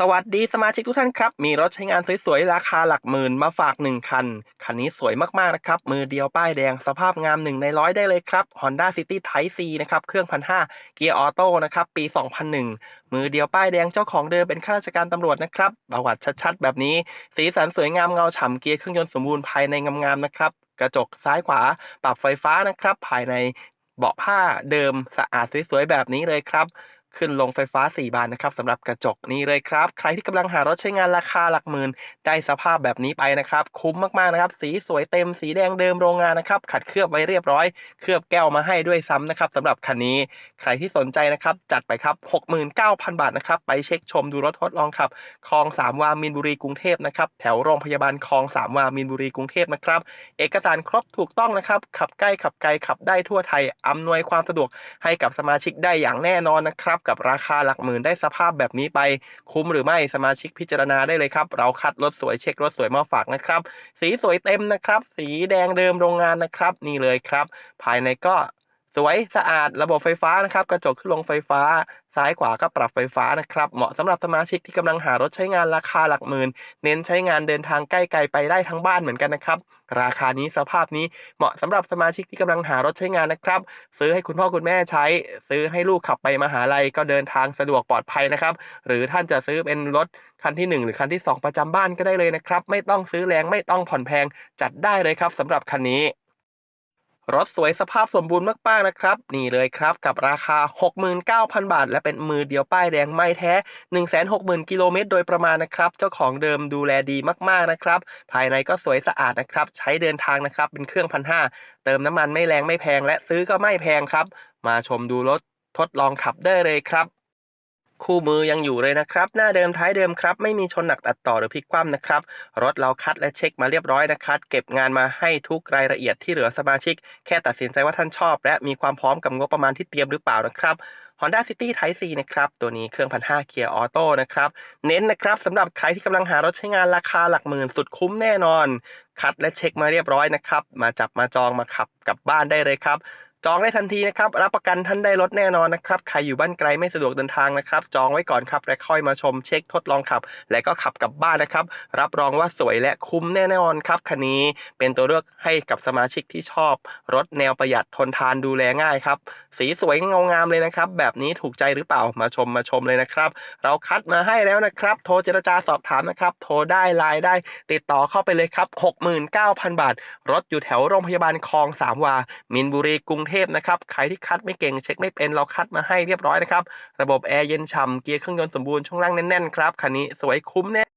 สวัสดีสมาชิกทุกท่านครับ มีรถใช้งานสวยๆ ราคาหลักหมื่นมาฝาก1คัน คันนี้สวยมากๆนะครับ มือเดียวป้ายแดงสภาพงาม1ในร้อยได้เลยครับ Honda City Type C นะครับ เครื่อง1,500เกียร์ออโต้นะครับ ปี 2001 มือเดียวป้ายแดงเจ้าของเดิมเป็นข้าราชการตำรวจนะครับประวัติชัดๆ แบบนี้ สีสันสวยงามเงาฉ่ำเกียร์เครื่องยนต์สมบูรณ์ภายในงามๆนะครับ กระจกซ้ายขวา ปรับไฟฟ้านะครับ ภายในเบาะผ้าเดิมสะอาดสวยๆแบบนี้เลยครับ ขึ้นลงไฟฟ้า 4 บานนะครับสำหรับกระจกนี้เลยครับ ใครที่กำลังหารถใช้งานราคาหลักหมื่น ได้สภาพแบบนี้ไปนะครับ คุ้มมากๆนะครับ สีสวยเต็มสีแดงเดิมโรงงานนะครับ ขัดเคลือบไว้เรียบร้อย เคลือบแก้วมาให้ด้วยซ้ำนะครับสำหรับคันนี้ ใครที่สนใจนะครับ จัดไปครับ 69,000 บาทนะครับ ไปเช็คชมดูรถทดลองขับ คลองสามวามีนบุรีกรุงเทพนะครับ แถวโรงพยาบาลคลองสามวามีนบุรีกรุงเทพนะครับ เอกสารครบถูกต้องนะครับ ขับใกล้ขับไกลขับได้ทั่วไทย อำนวยความสะดวกให้กับสมาชิกได้อย่างแน่นอนนะครับกับราคาหลักหมื่นได้สภาพแบบนี้ไป คุ้มหรือไม่สมาชิกพิจารณาได้เลยครับ เราคัดรถสวยเช็ครถสวยมาฝากนะครับ สีสวยเต็มนะครับ สีแดงเดิมโรงงานนะครับ นี่เลยครับ ภายในก็ สวยสะอาดระบบไฟฟ้านะครับกระจกขึ้นลงไฟฟ้า ซ้ายขวาก็ปรับไฟฟ้านะครับ เหมาะสำหรับสมาชิกที่กำลังหารถใช้งานราคาหลักหมื่น เน้นใช้งานเดินทางใกล้ไกลไปได้ทั้งบ้านเหมือนกันนะครับ ราคานี้สภาพนี้เหมาะสำหรับสมาชิกที่กำลังหารถใช้งานนะครับ ซื้อให้คุณพ่อคุณแม่ใช้ ซื้อให้ลูกขับไปมหาลัยก็เดินทางสะดวกปลอดภัยนะครับ หรือท่านจะซื้อเป็นรถคันที่ 1 หรือคันที่ 2 ประจำบ้านก็ได้เลยนะครับ ไม่ต้องซื้อแรงไม่ต้องผ่อนแพงจัดได้เลยครับสำหรับคันนี้ รถสวยสภาพสมบูรณ์มากๆนะครับ นี่เลยครับกับราคา 69,000 บาท และเป็นมือเดียวป้ายแดงไม่แท้ 160,000 กิโลเมตรโดยประมาณนะครับ เจ้าของเดิมดูแลดีมากๆนะครับ ภายในก็สวยสะอาดนะครับ ใช้เดินทางนะครับ เป็นเครื่องพันห้าเติมน้ำมันไม่แรงไม่แพง และซื้อก็ไม่แพงครับ มาชมดูรถทดลองขับได้เลยครับ คู่มือยังอยู่เลยนะครับ หน้าเดิมท้ายเดิมครับ ไม่มีชนหนักตัดต่อหรือพลิกคว่ำนะครับ รถเราคัดและเช็คมาเรียบร้อยนะครับ เก็บงานมาให้ทุกรายละเอียดที่เหลือสมาชิก แค่ตัดสินใจว่าท่านชอบ และมีความพร้อมกับงบประมาณที่เตรียมหรือเปล่านะครับ Honda City Type C นะครับ ตัวนี้เครื่องพันห้าเกียร์ออโต้นะครับ เน้นนะครับสำหรับใครที่กำลังหารถใช้งานราคาหลักหมื่นสุดคุ้มแน่นอน คัดและเช็คมาเรียบร้อยนะครับ มาจับมาจองมาขับกลับบ้านได้เลยครับ จองได้ทันทีนะครับ รับประกันท่านได้รถแน่นอนนะครับ ใครอยู่บ้านไกลไม่สะดวกเดินทางนะครับ จองไว้ก่อนครับ และค่อยมาชมเช็คทดลองขับ และก็ขับกลับบ้านนะครับ รับรองว่าสวยและคุ้มแน่นอนครับคันนี้เป็นตัวเลือกให้กับสมาชิกที่ชอบ รถแนวประหยัดทนทานดูแลง่ายครับ สีสวยเงางามเลยนะครับ แบบนี้ถูกใจหรือเปล่ามาชมมาชมเลยนะครับ เราคัดมาให้แล้วนะครับ โทรเจรจาสอบถามนะครับ โทรได้ไลน์ได้ ติดต่อเข้าไปเลยครับ 69,000 บาท รถอยู่แถวโรงพยาบาลคลองสามวา มินบุรีกรุงเทพนะครับใครที่คัดไม่เก่งเช็คไม่เป็นเราคัดมาให้เรียบร้อยนะครับ ระบบแอร์เย็นฉ่ำเกียร์เครื่องยนต์สมบูรณ์ช่วงล่างแน่นๆครับคันนี้สวยคุ้มแน่